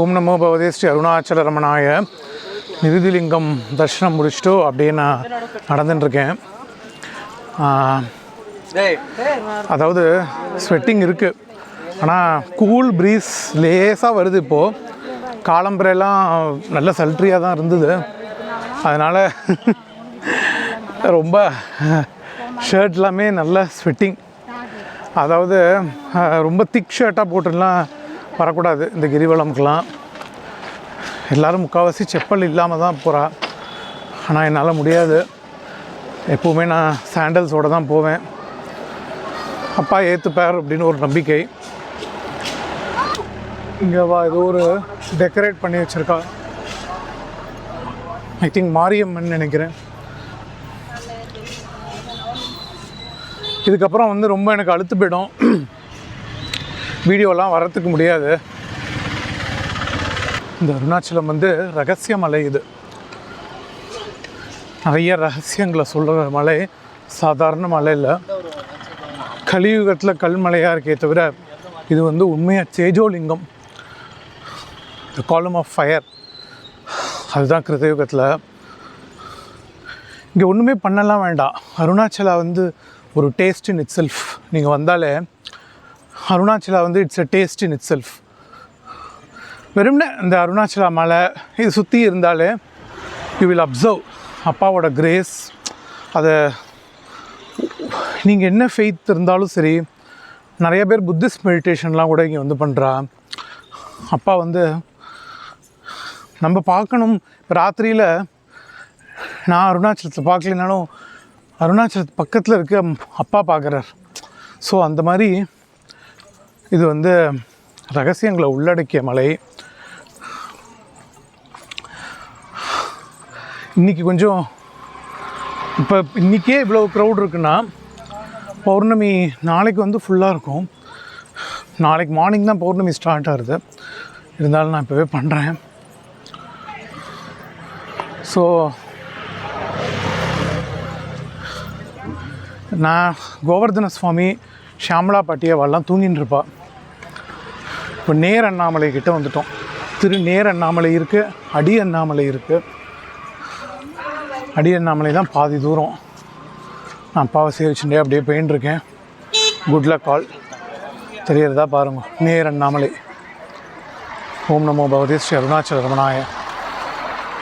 ஓம் நமோ பவதே ஸ்ரீ அருணாச்சல ரமணாய நிருதிலிங்கம் தர்ஷனம் முடிச்சுட்டு அப்படியே நான் நடந்துட்டுருக்கேன். அதாவது ஸ்வெட்டிங் இருக்குது ஆனால் கூல் ப்ரீஸ் லேசாக வருது இப்போது காலம்பரையெல்லாம் நல்ல சல்ட்ரியாக தான் இருந்தது. அதனால் ரொம்ப ஷர்ட் எல்லாமே நல்ல ஸ்வெட்டிங் அதாவது ரொம்ப திக் ஷர்ட்டாக போட்டுலாம் வரக்கூடாது. இந்த கிரிவலம்க்கெலாம் எல்லோரும் முக்கால்வாசி செப்பல் இல்லாமல் தான் போகிறா ஆனால் என்னால் முடியாது. எப்போவுமே நான் சாண்டல்ஸோடு தான் போவேன். அப்பா ஏற்றுப்பார் அப்படின்னு ஒரு நம்பிக்கை. இங்கே வா ஏதோ ஒரு டெக்கரேட் பண்ணி வச்சுருக்கா. ஐ திங்க் மாரியம்மன் நினைக்கிறேன். இதுக்கப்புறம் வந்து ரொம்ப எனக்கு அழுத்து போயிடும். வீடியோலாம் வரத்துக்கு முடியாது. இந்த அருணாச்சலம் வந்து ரகசிய மலை இது. நிறைய ரகசியங்களை சொல்கிற மலை சாதாரண மலை இல்லை. கலியுகத்தில் கல்மலையாக இருக்கே தவிர இது வந்து உண்மையாக சேஜோலிங்கம் த காலம் ஆஃப் ஃபயர் அதுதான் கிருதயுகத்தில். இங்கே ஒன்றுமே பண்ணலாம் வேண்டாம். அருணாச்சலா வந்து ஒரு டேஸ்ட் இன் இட் செல்ஃப் நீங்கள் வந்தாலே அருணாச்சலா வந்து it's a taste in it self வெறும்னே இந்த அருணாச்சலா மலை இது சுற்றி இருந்தாலே யூ வில் அப்சர்வ் அப்பாவோட கிரேஸ் அதை நீங்கள் என்ன ஃபெய்த் இருந்தாலும் சரி நிறைய பேர் புத்திஸ்ட் மெடிடேஷன்லாம் கூட இங்கே வந்து பண்ணுறா அப்பா வந்து நம்ம பார்க்கணும். இப்போ ராத்திரியில் நான் அருணாச்சலத்தை பார்க்கலனாலும் அருணாச்சலத்து பக்கத்தில் இருக்க அப்பா பார்க்குறார். ஸோ அந்த மாதிரி இது வந்து ரகசியங்களை உள்ளடக்கிய மலை. இன்றைக்கி கொஞ்சம் இப்போ இன்றைக்கே இவ்வளோ க்ரௌட் இருக்குன்னா பௌர்ணமி நாளைக்கு வந்து ஃபுல்லாக இருக்கும். நாளைக்கு மார்னிங் தான் பௌர்ணமி ஸ்டார்ட் ஆகுது. இருந்தாலும் நான் இப்போவே பண்ணுறேன் ஸோ நான் கோவர்தன சுவாமி ஷியாமலா பாட்டி தூங்கின்னு இருப்பா இப்போ நேர் அண்ணாமலை கிட்ட வந்துட்டோம். திரு நேர் அண்ணாமலை இருக்குது அடி அண்ணாமலை இருக்குது அடி அண்ணாமலை தான் பாதி தூரம். நான் அப்பாவை சேவிச்சுட்டே அப்படியே போயின்னு குட் லக் கால் தெரியறதா பாருங்க. நேர் அண்ணாமலை. ஓம் நமோ பகவதி ஸ்ரீ அருணாச்சல ரமணாய.